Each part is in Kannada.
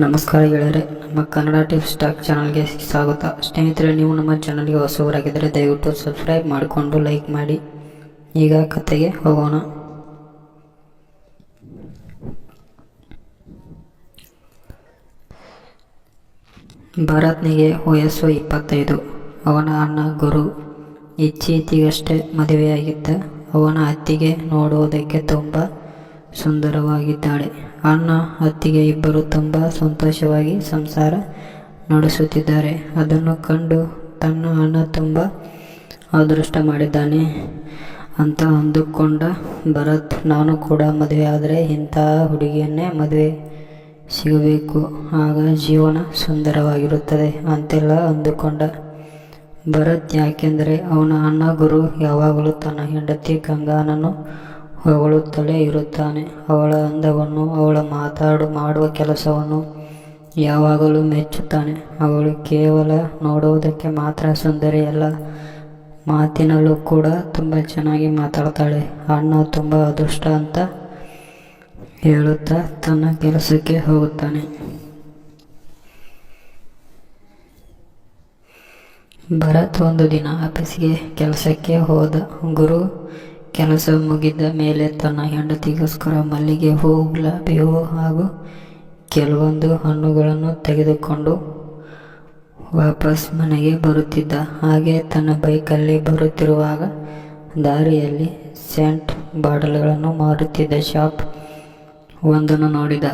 ನಮಸ್ಕಾರ ಗೆಳೆಯರೆ, ನಮ್ಮ ಕನ್ನಡ ಟಿಪ್ ಸ್ಟಾಕ್ ಚಾನಲ್ಗೆ ಸ್ವಾಗತ. ಸ್ನೇಹಿತರೆ, ನೀವು ನಮ್ಮ ಚಾನಲ್ಗೆ ಹೊಸವರಾಗಿದ್ದರೆ ದಯವಿಟ್ಟು ಸಬ್ಸ್ಕ್ರೈಬ್ ಮಾಡಿಕೊಂಡು ಲೈಕ್ ಮಾಡಿ. ಈಗ ಕತೆಗೆ ಹೋಗೋಣ. ಭಾರತ್ನಿಗೆ ವಯಸ್ಸು ಇಪ್ಪತ್ತೈದು. ಅವನ ಅಣ್ಣ ಗುರು ಇತ್ತೀಚೆಗಷ್ಟೇ ಮದುವೆಯಾಗಿದ್ದ. ಅವನ ಅತ್ತಿಗೆ ನೋಡುವುದಕ್ಕೆ ತುಂಬ ಸುಂದರವಾಗಿದ್ದಾಳೆ. ಅಣ್ಣ ಅತ್ತಿಗೆ ಇಬ್ಬರು ತುಂಬ ಸಂತೋಷವಾಗಿ ಸಂಸಾರ ನಡೆಸುತ್ತಿದ್ದಾರೆ. ಅದನ್ನು ಕಂಡು ತನ್ನ ಅಣ್ಣ ತುಂಬ ಅದೃಷ್ಟ ಮಾಡಿದ್ದಾನೆ. ಅಂತ ಅಂದುಕೊಂಡ ಭರತ್, ನಾನು ಕೂಡ ಮದುವೆ ಆದರೆ ಇಂತಹ ಹುಡುಗಿಯನ್ನೇ ಮದುವೆ ಸಿಗಬೇಕು. ಆಗ ಜೀವನ ಸುಂದರವಾಗಿರುತ್ತದೆ ಅಂತೆಲ್ಲ ಅಂದುಕೊಂಡ ಭರತ್, ಯಾಕೆಂದರೆ ಅವನ ಅಣ್ಣ ಗುರು ಯಾವಾಗಲೂ ತನ್ನ ಹೆಂಡತಿ ಗಂಗಾನನ್ನು ಹೊಗಳುತ್ತಲೇ ಇರುತ್ತಾನೆ. ಅವಳ ಅಂದವನ್ನು ಅವಳ ಮಾತಾಡು, ಮಾಡುವ ಕೆಲಸವನ್ನು ಯಾವಾಗಲೂ ಮೆಚ್ಚುತ್ತಾನೆ. ಅವಳು ಕೇವಲ ನೋಡುವುದಕ್ಕೆ ಮಾತ್ರ ಸುಂದರಿಯಲ್ಲ ಮಾತಿನಲ್ಲೂ ಕೂಡ ತುಂಬ ಚೆನ್ನಾಗಿ ಮಾತಾಡ್ತಾಳೆ. ಅಣ್ಣ ತುಂಬ ಅದೃಷ್ಟ ಅಂತ ಹೇಳುತ್ತಾ ತನ್ನ ಕೆಲಸಕ್ಕೆ ಹೋಗುತ್ತಾನೆ. ಭರತ್ ಒಂದು ದಿನ ಆಫೀಸ್ಗೆ ಕೆಲಸಕ್ಕೆ ಹೋದ ಗುರು ಕೆಲಸ ಮುಗಿದ ಮೇಲೆ ತನ್ನ ಹೆಂಡತಿಗೋಸ್ಕರ ಮಲ್ಲಿಗೆ ಹೂವು ಗುಲಾಬಿ ಹೂವು ಹಾಗೂ ಕೆಲವೊಂದು ಹಣ್ಣುಗಳನ್ನು ತೆಗೆದುಕೊಂಡು ವಾಪಸ್ ಮನೆಗೆ ಬರುತ್ತಿದ್ದ. ಹಾಗೆ ತನ್ನ ಬೈಕಲ್ಲಿ ಬರುತ್ತಿರುವಾಗ ದಾರಿಯಲ್ಲಿ ಸೆಂಟ್ ಬಾಟಲ್ಗಳನ್ನು ಮಾರುತ್ತಿದ್ದ ಶಾಪ್ ಒಂದನ್ನು ನೋಡಿದ.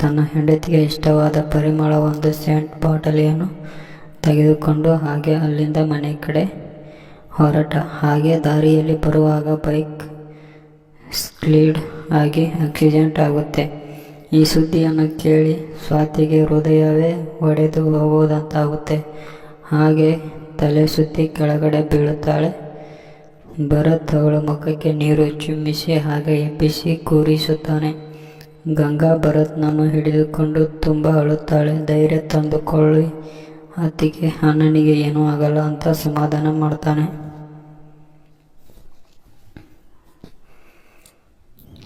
ತನ್ನ ಹೆಂಡತಿಗೆ ಇಷ್ಟವಾದ ಪರಿಮಳ ಒಂದು ಸೆಂಟ್ ಬಾಟಲಿಯನ್ನು ತೆಗೆದುಕೊಂಡು ಹಾಗೆ ಅಲ್ಲಿಂದ ಮನೆ ಕಡೆ ಹೊರಟ. ಹಾಗೆ ದಾರಿಯಲ್ಲಿ ಬರುವಾಗ ಬೈಕ್ ಸ್ಲೀಡ್ ಆಗಿ ಆಕ್ಸಿಡೆಂಟ್ ಆಗುತ್ತೆ. ಈ ಸುದ್ದಿಯನ್ನು ಕೇಳಿ ಸ್ವಾತಿಗೆ ಹೃದಯವೇ ಒಡೆದು ಹೋಗುವುದಂತಾಗುತ್ತೆ ಹಾಗೆ ತಲೆ ಸುತ್ತಿ ಕೆಳಗಡೆ ಬೀಳುತ್ತಾಳೆ. ಭರತ್ ಅವಳ ಮುಖಕ್ಕೆ ನೀರು ಚಿಮ್ಮಿಸಿ ಹಾಗೆ ಎಬ್ಬಿಸಿ ಕೂರಿಸುತ್ತಾನೆ. ಗಂಗಾ ಭರತ್ನನ್ನು ಹಿಡಿದುಕೊಂಡು ತುಂಬ ಅಳುತ್ತಾಳೆ. ಧೈರ್ಯ ತಂದುಕೊಳ್ಳಿ. ಅತ್ತಿಗೆ, ಅಣ್ಣನಿಗೆ ಏನೂ ಆಗಲ್ಲ ಅಂತ ಸಮಾಧಾನ ಮಾಡ್ತಾನೆ.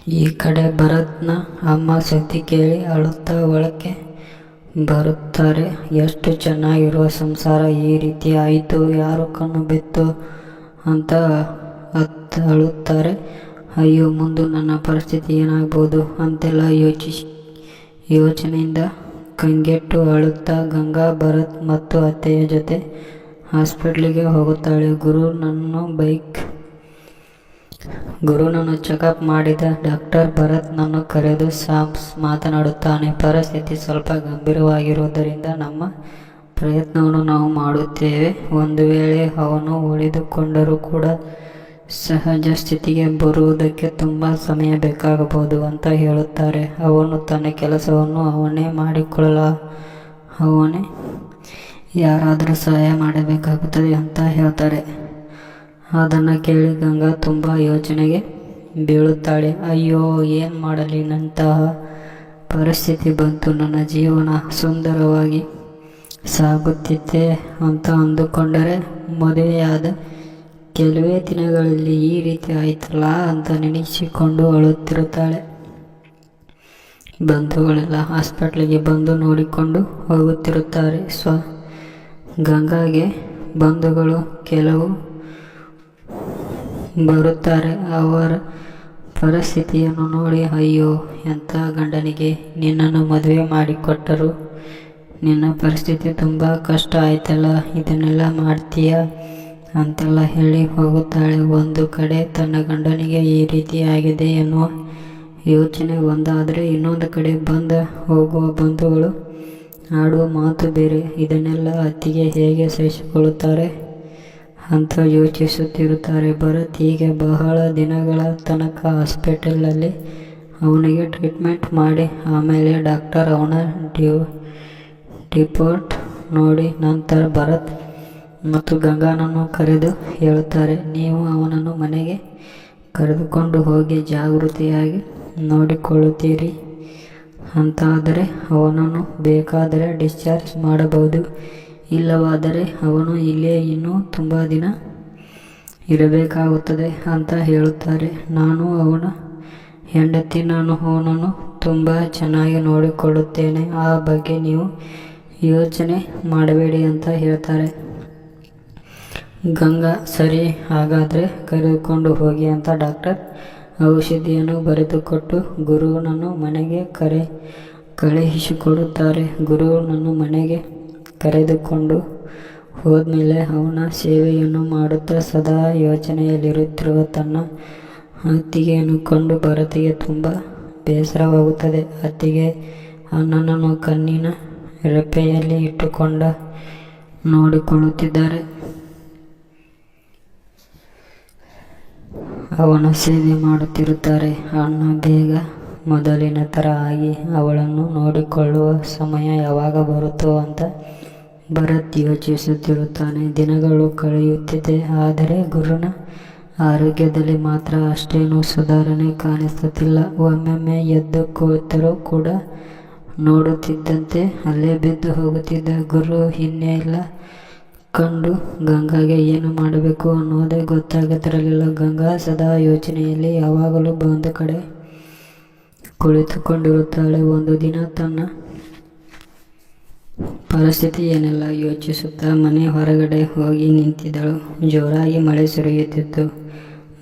ಈ ಕಡೆ ಭರತ್ನ ಅಮ್ಮ ಸುದ್ದಿ ಕೇಳಿ ಅಳುತ್ತಾ ಒಳಕ್ಕೆ ಬರುತ್ತಾರೆ. ಎಷ್ಟು ಚೆನ್ನಾಗಿರುವ ಸಂಸಾರ ಈ ರೀತಿ ಆಯಿತು, ಯಾರು ಕಣ್ಣು ಬಿತ್ತು ಅಂತ ಅತ್ತ ಅಳುತ್ತಾರೆ. ಅಯ್ಯೋ, ಮುಂದೆ ನನ್ನ ಪರಿಸ್ಥಿತಿ ಏನಾಗ್ಬೋದು? ಅಂತೆಲ್ಲ ಯೋಚಿಸಿ ಯೋಚನೆಯಿಂದ ಕಂಗೆಟ್ಟು ಅಳುತ್ತಾ ಗಂಗಾ, ಭರತ್ ಮತ್ತು ಅತ್ತೆಯ ಜೊತೆ ಹಾಸ್ಪಿಟ್ಲಿಗೆ ಹೋಗುತ್ತಾಳೆ. ಗುರು, ನನ್ನ ಬೈಕ್ ಗುರುನನ್ನು ಚೆಕಪ್ ಮಾಡಿದ ಡಾಕ್ಟರ್ ಭರತ್ ನನ್ನ ಕರೆದು ಸಾಮ್ಸ್ ಮಾತನಾಡುತ್ತಾನೆ. ಪರಿಸ್ಥಿತಿ ಸ್ವಲ್ಪ ಗಂಭೀರವಾಗಿರುವುದರಿಂದ ನಮ್ಮ ಪ್ರಯತ್ನವನ್ನು ನಾವು ಮಾಡುತ್ತೇವೆ. ಒಂದು ವೇಳೆ ಅವನು ಉಳಿದುಕೊಂಡರೂ ಕೂಡ ಸಹಜ ಸ್ಥಿತಿಗೆ ಬರುವುದಕ್ಕೆ ತುಂಬ ಸಮಯ ಬೇಕಾಗಬಹುದು ಅಂತ ಹೇಳುತ್ತಾರೆ. ಅವನು ತನ್ನ ಕೆಲಸವನ್ನು ಅವನೇ ಮಾಡಿಕೊಳ್ಳಲ, ಅವನೇ ಯಾರಾದರೂ ಸಹಾಯ ಮಾಡಬೇಕಾಗುತ್ತದೆ ಅಂತ ಹೇಳ್ತಾರೆ. ಅದನ್ನು ಕೇಳಿ ಗಂಗಾ ತುಂಬ ಯೋಚನೆಗೆ ಬೀಳುತ್ತಾಳೆ. ಅಯ್ಯೋ, ಏನು ಮಾಡಲಿ ನಂತಹ ಪರಿಸ್ಥಿತಿ ಬಂತು. ನನ್ನ ಜೀವನ ಸುಂದರವಾಗಿ ಸಾಗುತ್ತಿತ್ತೆ ಅಂತ ಅಂದುಕೊಂಡರೆ ಮದುವೆಯಾದ ಕೆಲವೇ ದಿನಗಳಲ್ಲಿ ಈ ರೀತಿ ಆಯ್ತಲ್ಲ ಅಂತ ನೆನೆಸಿಕೊಂಡು ಅಳುತ್ತಿರುತ್ತಾಳೆ. ಬಂಧುಗಳೆಲ್ಲ ಹಾಸ್ಪಿಟ್ಲಿಗೆ ಬಂದು ನೋಡಿಕೊಂಡು ಹೋಗುತ್ತಿರುತ್ತಾರೆ. ಸ್ವ ಗಂಗಾಗೆ ಬಂಧುಗಳು ಕೆಲವು ಬರುತ್ತಾರೆ. ಅವರ ಪರಿಸ್ಥಿತಿಯನ್ನು ನೋಡಿ, ಅಯ್ಯೋ, ಎಂಥ ಗಂಡನಿಗೆ ನಿನ್ನನ್ನು ಮದುವೆ ಮಾಡಿಕೊಟ್ಟರು. ನಿನ್ನ ಪರಿಸ್ಥಿತಿ ತುಂಬ ಕಷ್ಟ ಆಯ್ತಲ್ಲ, ಇದನ್ನೆಲ್ಲ ಮಾಡ್ತೀಯ? ಅಂತೆಲ್ಲ ಹೇಳಿ ಹೋಗುತ್ತಾಳೆ. ಒಂದು ಕಡೆ ತನ್ನ ಗಂಡನಿಗೆ ಈ ರೀತಿ ಆಗಿದೆ ಎನ್ನುವ ಯೋಚನೆ, ಒಂದಾದರೆ ಇನ್ನೊಂದು ಕಡೆ ಬಂದ ಹೋಗುವ ಬಂಧುಗಳು ಆಡುವ ಮಾತು ಬೇರೆ. ಇದನ್ನೆಲ್ಲ ಅತ್ತಿಗೆ ಹೇಗೆ ಸಹಿಸಿಕೊಳ್ಳುತ್ತಾರೆ? ಅಂತ ಯೋಚಿಸುತ್ತಿರುತ್ತಾರೆ. ಭರತ್ ಹೀಗೆ ಬಹಳ ದಿನಗಳ ತನಕ ಹಾಸ್ಪಿಟಲಲ್ಲಿ ಅವನಿಗೆ ಟ್ರೀಟ್ಮೆಂಟ್ ಮಾಡಿ ಆಮೇಲೆ ಡಾಕ್ಟರ್ ಅವನ ಡ್ಯೂ ರಿಪೋರ್ಟ್ ನೋಡಿ ನಂತರ ಭರತ್ ಮತ್ತು ಗಂಗಾನನ್ನು ಕರೆದು ಹೇಳುತ್ತಾರೆ, ನೀವು ಅವನನ್ನು ಮನೆಗೆ ಕರೆದುಕೊಂಡು ಹೋಗಿ ಜಾಗೃತಿಯಾಗಿ ನೋಡಿಕೊಳ್ಳುತ್ತೀರಿ. ಅಂತಾದರೆ ಅವನನ್ನು ಬೇಕಾದರೆ ಡಿಸ್ಚಾರ್ಜ್ ಮಾಡಬಹುದು. ಇಲ್ಲವಾದರೆ ಅವನು ಇಲ್ಲೇ ಇನ್ನೂ ತುಂಬ ದಿನ ಇರಬೇಕಾಗುತ್ತದೆ ಅಂತ ಹೇಳುತ್ತಾರೆ. ನಾನು ಅವನ ಹೆಂಡತಿ, ನಾನು ಅವನನ್ನು ತುಂಬ ಚೆನ್ನಾಗಿ ನೋಡಿಕೊಳ್ಳುತ್ತೇನೆ. ಆ ಬಗ್ಗೆ ನೀವು ಯೋಚನೆ ಮಾಡಬೇಡಿ ಅಂತ ಹೇಳ್ತಾರೆ. ಗಂಗಾ, ಸರಿ, ಹಾಗಾದರೆ ಕರೆದುಕೊಂಡು ಹೋಗಿ ಅಂತ ಡಾಕ್ಟರ್ ಔಷಧಿಯನ್ನು ಬರೆದುಕೊಟ್ಟು ಗುರುವನನ್ನು ಮನೆಗೆ ಕರೆ, ಕಳುಹಿಸಿಕೊಡುತ್ತಾರೆ. ಗುರುವನನ್ನು ಮನೆಗೆ ಕರೆದುಕೊಂಡು ಹೋದ್ಮೇಲೆ ಅವನ ಸೇವೆಯನ್ನು ಮಾಡುತ್ತಾ ಸದಾ ಯೋಚನೆಯಲ್ಲಿರುತ್ತಿರುವ ತನ್ನ ಅತ್ತಿಗೆಯನ್ನು ಕಂಡು ಭರತಿಗೆ ತುಂಬ ಬೇಸರವಾಗುತ್ತದೆ. ಅತ್ತಿಗೆ ಅಣ್ಣನನ್ನು ಕಣ್ಣಿನ ರೆಪ್ಪೆಯಲ್ಲಿ ಇಟ್ಟುಕೊಂಡ ನೋಡಿಕೊಳ್ಳುತ್ತಿದ್ದಾರೆ. ಅವನ ಸೇವೆ ಮಾಡುತ್ತಿರುತ್ತಾರೆ. ಅಣ್ಣ, ಬೇಗ ಮೊದಲಿನ ಥರ ಆಗಿ ಅವಳನ್ನು ನೋಡಿಕೊಳ್ಳುವ ಸಮಯ ಯಾವಾಗ ಬರುತ್ತೋ ಅಂತ ಭರತ್ ಯೋಚಿಸುತ್ತಿರುತ್ತಾನೆ. ದಿನಗಳು ಕಳೆಯುತ್ತಿದೆ, ಆದರೆ ಗುರುನ ಆರೋಗ್ಯದಲ್ಲಿ ಮಾತ್ರ ಅಷ್ಟೇನೂ ಸುಧಾರಣೆ ಕಾಣಿಸುತ್ತಿಲ್ಲ. ಒಮ್ಮೊಮ್ಮೆ ಎದ್ದು ಕೂತರೂ ಕೂಡ ನೋಡುತ್ತಿದ್ದಂತೆ ಅಲ್ಲೇ ಬಿದ್ದು ಹೋಗುತ್ತಿದ್ದ ಗುರು ಹಿನ್ನೆಲ್ಲ ಕಂಡು ಗಂಗಾಗೆ ಏನು ಮಾಡಬೇಕು ಅನ್ನೋದೇ ಗೊತ್ತಾಗುತ್ತಿರಲಿಲ್ಲ ಗಂಗಾ ಸದಾ ಯೋಚನೆಯಲ್ಲಿ ಯಾವಾಗಲೂ ಬಂದು ಕಡೆ ಕುಳಿತುಕೊಂಡಿರುತ್ತಾಳೆ. ಒಂದು ದಿನ ತನ್ನ ಪರಿಸ್ಥಿತಿ ಏನೆಲ್ಲ ಯೋಚಿಸುತ್ತಾ ಮನೆ ಹೊರಗಡೆ ಹೋಗಿ ನಿಂತಿದ್ದಳು. ಜೋರಾಗಿ ಮಳೆ ಸುರಿಯುತ್ತಿತ್ತು.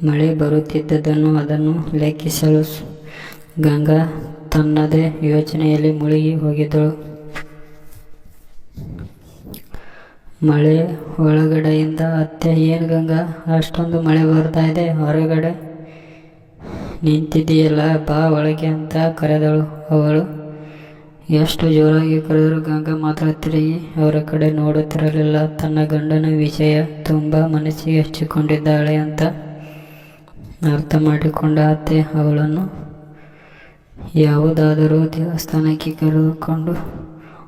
ಮಳೆ ಬರುತ್ತಿದ್ದದನ್ನು ಅದನ್ನು ಲೆಕ್ಕಿಸಲು ಗಂಗಾ ತನ್ನದೇ ಯೋಚನೆಯಲ್ಲಿ ಮುಳುಗಿ ಹೋಗಿದ್ದಳು. ಮಳೆ ಒಳಗಡೆಯಿಂದ ಅತ್ತೆ, ಏನು ಗಂಗಾ, ಅಷ್ಟೊಂದು ಮಳೆ ಬರ್ತಾ ಇದೆ? ಹೊರಗಡೆ ನಿಂತಿದೆಯಲ್ಲ ಬಾ ಒಳಗೆ ಅಂತ ಕರೆದಳು ಅವಳು. ಎಷ್ಟು ಜೋರಾಗಿ ಕರೆದರೂ ಗಂಗಾ ಮಾತ್ರ ತಿರುಗಿ ಅವರ ಕಡೆ ನೋಡುತ್ತಿರಲಿಲ್ಲ. ತನ್ನ ಗಂಡನ ವಿಷಯ ತುಂಬ ಮನಸ್ಸಿಗೆ ಹಚ್ಚಿಕೊಂಡಿದ್ದಾಳೆ ಅಂತ ಅರ್ಥ ಮಾಡಿಕೊಂಡ ಅತ್ತೆ ಅವಳನ್ನು. ಯಾವುದಾದರೂ ದೇವಸ್ಥಾನಕ್ಕೆ ಕರೆದುಕೊಂಡು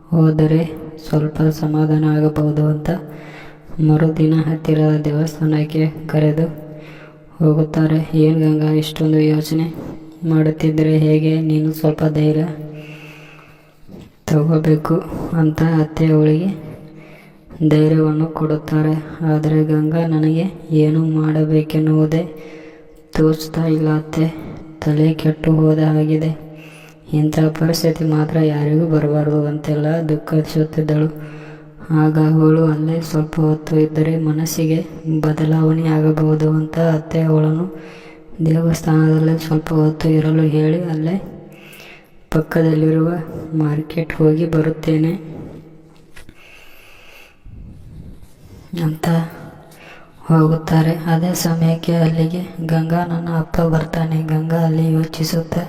ಹೋದರೆ ಸ್ವಲ್ಪ ಸಮಾಧಾನ ಆಗಬಹುದು ಅಂತ ಮರುದಿನ ಹತ್ತಿರದ ದೇವಸ್ಥಾನಕ್ಕೆ ಕರೆದು ಹೋಗುತ್ತಾರೆ. ಏನು ಗಂಗಾ, ಇಷ್ಟೊಂದು ಯೋಚನೆ ಮಾಡುತ್ತಿದ್ದರೆ ಹೇಗೆ? ನೀನು ಸ್ವಲ್ಪ ಧೈರ್ಯ ತಗೋಬೇಕು ಅಂತ ಅತ್ತೆ ಅವಳಿಗೆ ಧೈರ್ಯವನ್ನು ಕೊಡುತ್ತಾರೆ. ಆದರೆ ಗಂಗಾ, ನನಗೆ ಏನು ಮಾಡಬೇಕೆನ್ನುವುದೇ ತೋಚ್ತಾ ಇಲ್ಲ ಅತ್ತೆ. ತಲೆ ಕೆಟ್ಟು ಹೋದ ಹಾಗಿದೆ. ಇಂಥ ಪರಿಸ್ಥಿತಿ ಮಾತ್ರ ಯಾರಿಗೂ ಬರಬಾರ್ದು ಅಂತೆಲ್ಲ ದುಃಖಿಸುತ್ತಿದ್ದಳು. ಆಗ ಅವಳು ಅಲ್ಲೇ ಸ್ವಲ್ಪ ಹೊತ್ತು ಇದ್ದರೆ ಮನಸ್ಸಿಗೆ ಬದಲಾವಣೆ ಆಗಬಹುದು ಅಂತ ಅತ್ತೆ ಅವಳನ್ನು ದೇವಸ್ಥಾನದಲ್ಲೇ ಸ್ವಲ್ಪ ಹೊತ್ತು ಇರಲು ಹೇಳಿ ಅಲ್ಲೇ ಪಕ್ಕದಲ್ಲಿರುವ ಮಾರ್ಕೆಟ್ ಹೋಗಿ ಬರುತ್ತೇನೆ ಅಂತ ಹೋಗುತ್ತಾರೆ. ಅದೇ ಸಮಯಕ್ಕೆ ಅಲ್ಲಿಗೆ ಗಂಗಾ ನನ್ನ ಅಪ್ಪ ಬರ್ತಾನೆ. ಗಂಗಾ ಅಲ್ಲಿ ಯೋಚಿಸುತ್ತಾ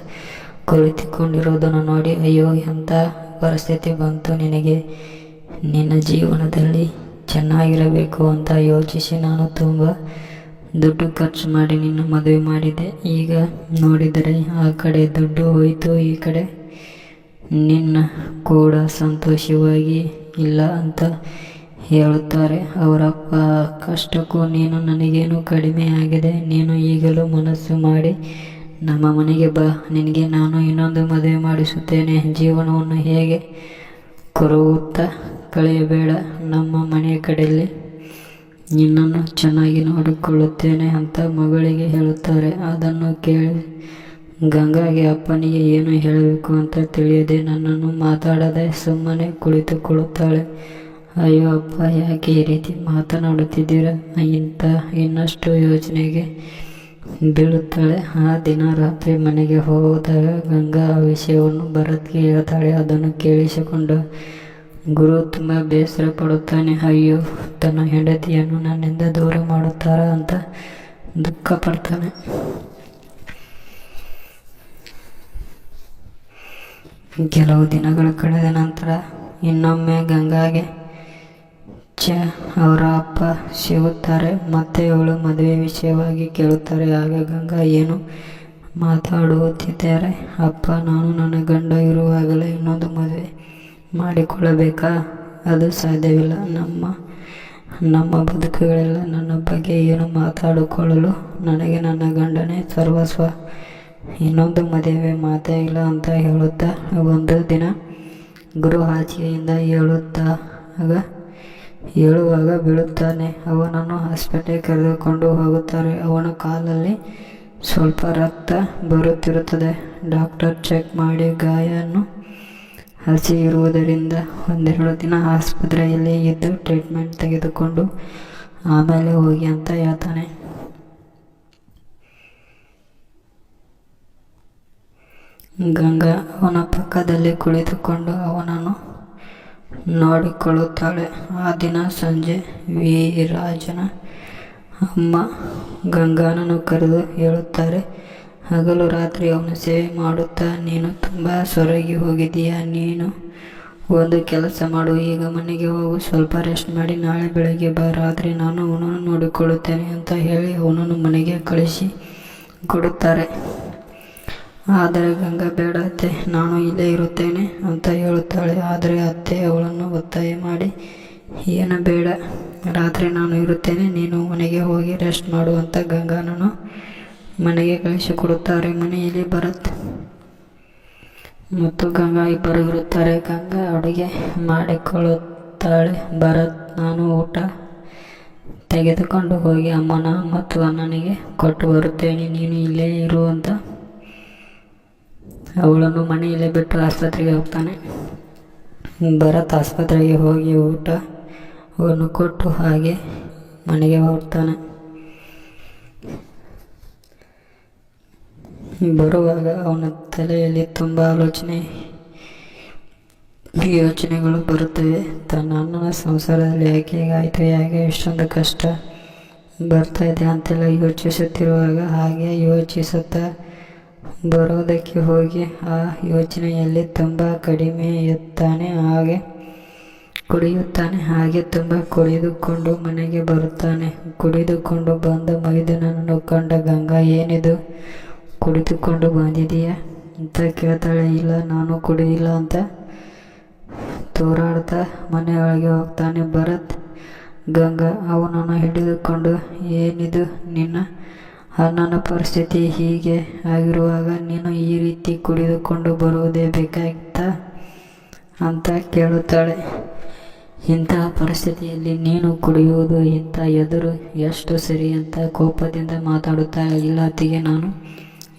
ಕುಳಿತುಕೊಂಡಿರುವುದನ್ನು ನೋಡಿ, ಅಯ್ಯೋ, ಎಂಥ ಪರಿಸ್ಥಿತಿ ಬಂತು ನಿನಗೆ? ನಿನ್ನ ಜೀವನದಲ್ಲಿ ಚೆನ್ನಾಗಿರಬೇಕು ಅಂತ ಯೋಚಿಸಿ ನಾನು ತುಂಬ ದುಡ್ಡು ಖರ್ಚು ಮಾಡಿ ನಿನ್ನ ಮದುವೆ ಮಾಡಿದೆ ಈಗ ನೋಡಿದರೆ ಆ ಕಡೆ ದುಡ್ಡು ಹೋಯಿತು, ಈ ಕಡೆ ನಿನ್ನ ಕೂಡ ಸಂತೋಷವಾಗಿ ಇಲ್ಲ ಅಂತ ಹೇಳುತ್ತಾರೆ. ಅವರಪ್ಪ ಕಷ್ಟಕ್ಕೂ ನೀನು ನನಗೇನು ಕಡಿಮೆ ಆಗಿದೆ? ನೀನು ಈಗಲೂ ಮನಸ್ಸು ಮಾಡಿ ನಮ್ಮ ಮನೆಗೆ ಬಾ. ನಿನಗೆ ನಾನು ಇನ್ನೊಂದು ಮದುವೆ ಮಾಡಿಸುತ್ತೇನೆ. ಜೀವನವನ್ನು ಹೇಗೆ ಕೊರುಗುತ್ತಾ ಕಳೆಯಬೇಡ ನಮ್ಮ ಮನೆಯ ಕಡೆಯಲ್ಲಿ ನಿನ್ನನ್ನು ಚೆನ್ನಾಗಿ ನೋಡಿಕೊಳ್ಳುತ್ತೇನೆ ಅಂತ ಮಗಳಿಗೆ ಹೇಳುತ್ತಾರೆ. ಅದನ್ನು ಕೇಳಿ ಗಂಗಾಗೆ, ಅಪ್ಪನಿಗೆ ಏನು ಹೇಳಬೇಕು ಅಂತ ತಿಳಿಯದೆ ನನ್ನನ್ನು ಮಾತಾಡದೆ ಸುಮ್ಮನೆ ಕುಳಿತುಕೊಳ್ಳುತ್ತಾಳೆ. ಅಯ್ಯೋ ಅಪ್ಪ, ಯಾಕೆ ಈ ರೀತಿ ಮಾತನಾಡುತ್ತಿದ್ದೀರಾ? ಇಂಥ, ಇನ್ನಷ್ಟು ಯೋಚನೆಗೆ ಬೀಳುತ್ತಾಳೆ. ಆ ದಿನ ರಾತ್ರಿ ಮನೆಗೆ ಹೋದಾಗ ಗಂಗಾ ಆ ವಿಷಯವನ್ನು ಭರತ್ಗೆ ಹೇಳ್ತಾಳೆ. ಅದನ್ನು ಕೇಳಿಸಿಕೊಂಡು ಗುರು ತುಂಬ ಬೇಸರ ಪಡುತ್ತಾನೆ ಅಯ್ಯೋ, ತನ್ನ ಹೆಂಡತಿಯನ್ನು ನನ್ನಿಂದ ದೂರ ಮಾಡುತ್ತಾರ ಅಂತ ದುಃಖ ಪಡ್ತಾನೆ ಕೆಲವು ದಿನಗಳು ಕಳೆದ ನಂತರ ಇನ್ನೊಮ್ಮೆ ಗಂಗಾಗೆ ಚ ಅವರ ಅಪ್ಪ ಸಿಗುತ್ತಾರೆ. ಮತ್ತೆ ಅವಳು ಮದುವೆ ವಿಷಯವಾಗಿ ಕೇಳುತ್ತಾರೆ. ಆಗ ಗಂಗಾ ಏನು ಮಾತಾಡುತ್ತಿದ್ದಾರೆ? ಅಪ್ಪ, ನಾನು ನನ್ನ ಗಂಡ ಇರುವಾಗಲೇ ಇನ್ನೊಂದು ಮದುವೆ. ಮಾಡಿಕೊಳ್ಳಬೇಕಾ? ಅದು ಸಾಧ್ಯವಿಲ್ಲ. ನಮ್ಮ ನಮ್ಮ ಬದುಕುಗಳೆಲ್ಲ ನನ್ನ ಬಗ್ಗೆ ಏನು ಮಾತಾಡಿಕೊಳ್ಳಲು ನನಗೆ ನನ್ನ ಗಂಡನೇ ಸರ್ವಸ್ವ. ಇನ್ನೊಂದು ಮದುವೆ ಮಾತೇ ಇಲ್ಲ ಅಂತ ಹೇಳುತ್ತಾ ಒಂದು ದಿನ ಗುರು ಆಚೆಯಿಂದ ಹೇಳುತ್ತಾ, ಆಗ ಹೇಳುವಾಗ ಬೀಳುತ್ತಾನೆ. ಅವನನ್ನು ಹಾಸ್ಪಿಟ್ಲಿಗೆ ಕರೆದುಕೊಂಡು ಹೋಗುತ್ತಾರೆ. ಅವನ ಕಾಲಲ್ಲಿ ಸ್ವಲ್ಪ ರಕ್ತ ಬರುತ್ತಿರುತ್ತದೆ. ಡಾಕ್ಟರ್ ಚೆಕ್ ಮಾಡಿ ಗಾಯವನ್ನು ಹಸಿ ಇರುವುದರಿಂದ ಒಂದೆರಡು ದಿನ ಆಸ್ಪತ್ರೆಯಲ್ಲಿ ಇದ್ದು ಟ್ರೀಟ್ಮೆಂಟ್ ತೆಗೆದುಕೊಂಡು ಆಮೇಲೆ ಹೋಗಿ ಅಂತ ಹೇಳ್ತಾನೆ. ಗಂಗಾ ಅವನ ಪಕ್ಕದಲ್ಲಿ ಕುಳಿತುಕೊಂಡು ಅವನನ್ನು ನೋಡಿಕೊಳ್ಳುತ್ತಾಳೆ. ಆ ದಿನ ಸಂಜೆ ವೀರಾಜನ ಅಮ್ಮ ಗಂಗಾನನ್ನು ಕರೆದು ಹೇಳುತ್ತಾರೆ ಹಗಲು ರಾತ್ರಿ ಅವನ ಸೇವೆ ಮಾಡುತ್ತಾ, ನೀನು ತುಂಬ ಸೊರಗಿ ಹೋಗಿದ್ದೀಯಾ? ನೀನು ಒಂದು ಕೆಲಸ ಮಾಡು, ಈಗ ಮನೆಗೆ ಹೋಗು, ಸ್ವಲ್ಪ ರೆಸ್ಟ್ ಮಾಡಿ, ನಾಳೆ ಬೆಳಗ್ಗೆ ಬಾ, ರಾತ್ರಿ ನಾನು ಅವನನ್ನು ನೋಡಿಕೊಳ್ಳುತ್ತೇನೆ ಅಂತ ಹೇಳಿ ಅವನನ್ನು ಮನೆಗೆ ಕಳಿಸಿ ಕೊಡುತ್ತಾರೆ. ಆದರೆ ಗಂಗಾ, ಬೇಡ ಅತ್ತೆ, ನಾನು ಇಲ್ಲೇ ಇರುತ್ತೇನೆ ಅಂತ ಹೇಳುತ್ತಾಳೆ. ಆದರೆ ಅತ್ತೆ, ಅವಳನ್ನು ಒತ್ತಾಯ ಮಾಡಿ, ಏನು ಬೇಡ, ರಾತ್ರಿ ನಾನು ಇರುತ್ತೇನೆ, ನೀನು ಮನೆಗೆ ಹೋಗಿ ರೆಸ್ಟ್ ಮಾಡು ಅಂತ ಗಂಗಾನನ್ನು ಮನೆಗೆ ಕಳಿಸಿಕೊಡುತ್ತಾರೆ ಮನೆಯಲ್ಲಿ ಭರತ್ ಮತ್ತು ಗಂಗಾ ಇಬ್ಬರು ಇರುತ್ತಾರೆ. ಗಂಗಾ ಅಡುಗೆ ಮಾಡಿಕೊಳ್ಳುತ್ತಾಳೆ. ಭರತ್, ನಾನು ಊಟ ತೆಗೆದುಕೊಂಡು ಹೋಗಿ ಅಮ್ಮನ ಮತ್ತು ಅಣ್ಣನಿಗೆ ಕೊಟ್ಟು ಬರುತ್ತೇನೆ. ನೀನು ಇಲ್ಲೇ ಇರು ಅಂತ ಅವಳನ್ನು ಮನೆಯಲ್ಲೇ ಬಿಟ್ಟು ಆಸ್ಪತ್ರೆಗೆ ಹೋಗ್ತಾನೆ. ಭರತ್ ಆಸ್ಪತ್ರೆಗೆ ಹೋಗಿ ಊಟವನ್ನು ಕೊಟ್ಟು ಹಾಗೆ ಮನೆಗೆ ಹೋಗ್ತಾನೆ ಬರುವಾಗ ಅವನ ತಲೆಯಲ್ಲಿ ತುಂಬ ಆಲೋಚನೆ ಯೋಚನೆಗಳು ಬರುತ್ತವೆ. ತನ್ನ ಅಣ್ಣನ ಸಂಸಾರದಲ್ಲಿ ಯಾಕೆ ಹೀಗಾಯಿತು ಯಾಕೆ ಇಷ್ಟೊಂದು ಕಷ್ಟ ಬರ್ತಾ ಇದೆ ಅಂತೆಲ್ಲ ಯೋಚಿಸುತ್ತಿರುವಾಗ ಹಾಗೆ ಯೋಚಿಸುತ್ತಾ ಬರೋದಕ್ಕೆ ಹೋಗಿ ಆ ಯೋಚನೆಯಲ್ಲಿ ತುಂಬ ಕಡಿಮೆ ಇರುತ್ತಾನೆ ಹಾಗೆ ಕುಡಿಯುತ್ತಾನೆ. ಹಾಗೆ ತುಂಬ ಕುಡಿದುಕೊಂಡು ಮನೆಗೆ ಬರುತ್ತಾನೆ. ಕುಡಿದುಕೊಂಡು ಬಂದ ಮೈದನನ್ನು ಕಂಡ ಗಂಗಾ, ಏನಿದು? ಕುಡಿದುಕೊಂಡು ಬಂದಿದೆಯಾ ಅಂತ ಕೇಳ್ತಾಳೆ, ಇಲ್ಲ, ನಾನು ಕುಡಿದಿಲ್ಲ ಅಂತ. ತೋರಾಡ್ತಾ ಮನೆಯೊಳಗೆ ಹೋಗ್ತಾನೆ ಭರತ್. ಗಂಗಾ, ಅವನನ್ನು ಹಿಡಿದುಕೊಂಡು, ಏನಿದು ನಿನ್ನ? ಅಣ್ಣನ ಪರಿಸ್ಥಿತಿ ಹೀಗೆ ಆಗಿರುವಾಗ ನೀನು ಈ ರೀತಿ ಕುಡಿದುಕೊಂಡು ಬರುವುದೇ ಬೇಕಾಗಿತ್ತಾ? ಅಂತ ಕೇಳುತ್ತಾಳೆ. ಇಂತಹ ಪರಿಸ್ಥಿತಿಯಲ್ಲಿ ನೀನು ಕುಡಿಯುವುದು ಇಂಥ ಎದುರು ಎಷ್ಟು ಸರಿ ಅಂತ ಕೋಪದಿಂದ ಮಾತಾಡುತ್ತಾ, ಇಲ್ಲಾತಿಗೆ ನಾನು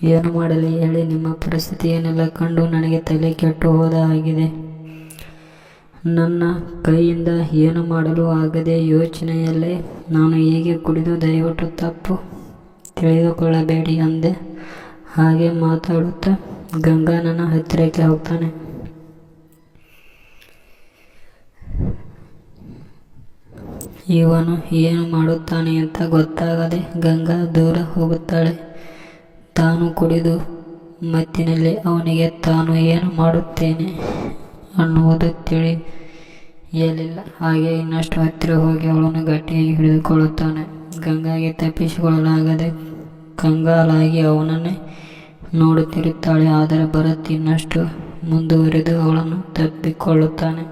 ಏನು ಮಾಡಲಿ ಹೇಳಿ, ನಿಮ್ಮ ಪರಿಸ್ಥಿತಿಯನ್ನೆಲ್ಲ ಕಂಡು ನನಗೆ ತಲೆ ಕೆಟ್ಟು ಹೋದ ಆಗಿದೆ ನನ್ನ ಕೈಯಿಂದ ಏನು ಮಾಡಲು ಆಗದೆ ಯೋಚನೆಯಲ್ಲೇ ನಾನು ಹೇಗೆ ಕುಡಿದು ದಯವಿಟ್ಟು ತಪ್ಪು ತಿಳಿದುಕೊಳ್ಳಬೇಡಿ ಅಂದೆ. ಹಾಗೆ ಮಾತಾಡುತ್ತಾ ಗಂಗಾ ನನ್ನ ಹತ್ತಿರಕ್ಕೆ ಹೋಗ್ತಾನೆ. ಇವನು ಏನು ಮಾಡುತ್ತಾನೆ ಅಂತ ಗೊತ್ತಾಗದೆ ಗಂಗಾ ದೂರ ಹೋಗುತ್ತಾಳೆ. ತಾನು ಕುಡಿದು ಮತ್ತಿನಲ್ಲಿ ಅವನಿಗೆ ತಾನು ಏನು ಮಾಡುತ್ತೇನೆ ಅನ್ನುವುದು ತಿಳಿಯಲಿಲ್ಲ. ಹಾಗೆ ಇನ್ನಷ್ಟು ಹತ್ತಿರ ಹೋಗಿ ಅವಳನ್ನು ಗಟ್ಟಿಯಾಗಿ ಹಿಡಿದುಕೊಳ್ಳುತ್ತಾನೆ. ಗಂಗಾಗೆ ತಪ್ಪಿಸಿಕೊಳ್ಳಲಾಗದೆ ಕಂಗಾಲಾಗಿ ಅವನನ್ನೇ ನೋಡುತ್ತಿರುತ್ತಾಳೆ. ಆದರೆ ಭರತ್ ಇನ್ನಷ್ಟು ಮುಂದುವರೆದು ಅವಳನ್ನು ತಪ್ಪಿಕೊಳ್ಳುತ್ತಾನೆ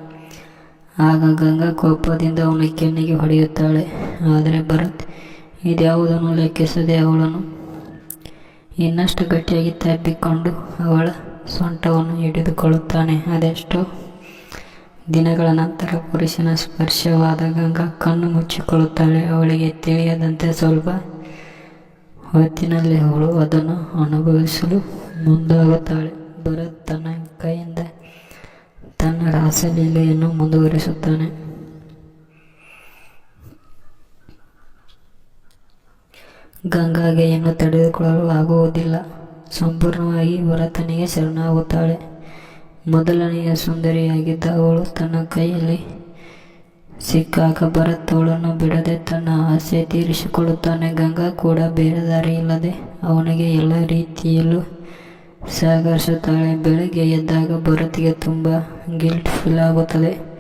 ಆಗ ಗಂಗಾ ಕೋಪದಿಂದ ಅವನ ಕೆನ್ನಿಗೆ ಹೊಡೆಯುತ್ತಾಳೆ. ಆದರೆ ಭರತ್ ಇದ್ಯಾವುದನ್ನು ಲೆಕ್ಕಿಸದೆ ಅವಳನ್ನು ಇನ್ನಷ್ಟು ಗಟ್ಟಿಯಾಗಿ ತಬ್ಬಿಕೊಂಡು ಅವಳ ಸೊಂಟವನ್ನು ಹಿಡಿದುಕೊಳ್ಳುತ್ತಾನೆ, ಅದೆಷ್ಟೋ ದಿನಗಳ ನಂತರ ಪುರುಷನ ಸ್ಪರ್ಶವಾದ ಗಂಗಾ ಕಣ್ಣು ಮುಚ್ಚಿಕೊಳ್ಳುತ್ತಾಳೆ. ಅವಳಿಗೆ ತಿಳಿಯದಂತೆ ಸ್ವಲ್ಪ ಹೊತ್ತಿನಲ್ಲಿ ಅವಳು ಅದನ್ನು ಅನುಭವಿಸಲು ಮುಂದಾಗುತ್ತಾಳೆ. ಭರತ್ ತನ್ನ ಕೈಯಿಂದ ತನ್ನ ರಾಸಲೀಲೆಯನ್ನು ಮುಂದುವರಿಸುತ್ತಾನೆ. ಗಂಗಾಗೆ ಏನು ತಡೆದುಕೊಳ್ಳಲು ಆಗುವುದಿಲ್ಲ. ಸಂಪೂರ್ಣವಾಗಿ ಭರತನಿಗೆ ಶರಣಾಗುತ್ತಾಳೆ. ಮೊದಲನೆಯ ಸುಂದರಿಯಾಗಿದ್ದ ಅವಳು ತನ್ನ ಕೈಯಲ್ಲಿ ಸಿಕ್ಕಾಗ ಭರತ್ ಬಿಡದೆ ತನ್ನ ಆಸೆ ತೀರಿಸಿಕೊಳ್ಳುತ್ತಾನೆ. ಗಂಗಾ ಕೂಡ ಬೇರೆ ದಾರಿ ಇಲ್ಲದೆ ಅವನಿಗೆ ಎಲ್ಲ ರೀತಿಯಲ್ಲೂ ಸಹಕರಿಸುತ್ತಾಳೆ. ಬೆಳಗ್ಗೆ ಎದ್ದಾಗ ಭರತ್ಗೆ ತುಂಬ ಗಿಲ್ಟ್ ಫೀಲ್ ಆಗುತ್ತದೆ.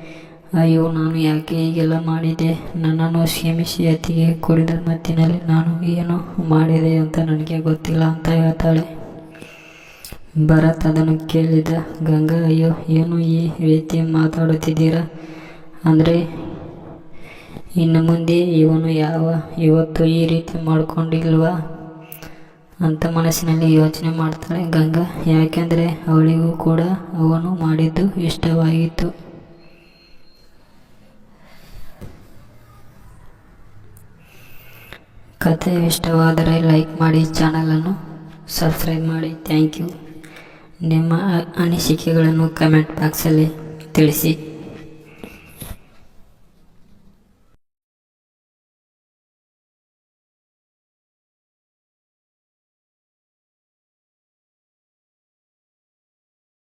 ಅಯ್ಯೋ, ನಾನು ಯಾಕೆ ಹೀಗೆಲ್ಲ ಮಾಡಿದೆ? ನನ್ನನ್ನು ಕ್ಷಮಿಸಿ ಅತಿಗೆ ಕುಡಿದ ಮತ್ತಿನಲ್ಲಿ ನಾನು ಏನು ಮಾಡಿದೆ ಅಂತ ನನಗೆ ಗೊತ್ತಿಲ್ಲ ಅಂತ ಹೇಳ್ತಾಳೆ. ಭರತ್ ಅದನ್ನು ಕೇಳಿದ, ಗಂಗಾ, ಅಯ್ಯೋ, ಏನು ಈ ರೀತಿ ಮಾತಾಡುತ್ತಿದ್ದೀರಾ? ಅಂದರೆ, ಇನ್ನು ಮುಂದೆ ಇವನು ಯಾವ, ಇವತ್ತು ಈ ರೀತಿ ಮಾಡಿಕೊಂಡಿಲ್ವಾ? ಅಂತ ಮನಸ್ಸಿನಲ್ಲಿ ಯೋಚನೆ ಮಾಡ್ತಾಳೆ ಗಂಗಾ. ಯಾಕೆಂದರೆ, ಅವಳಿಗೂ ಕೂಡ ಅವನು ಮಾಡಿದ್ದು ಇಷ್ಟವಾಗಿತ್ತು. ಕತೆ ಇಷ್ಟವಾದರೆ ಲೈಕ್ ಮಾಡಿ ಚಾನಲನ್ನು ಸಬ್ಸ್ಕ್ರೈಬ್ ಮಾಡಿ. Thank you. ನಿಮ್ಮ ಅನಿಸಿಕೆಗಳನ್ನು ಕಮೆಂಟ್ ಬಾಕ್ಸಲ್ಲಿ ತಿಳಿಸಿ.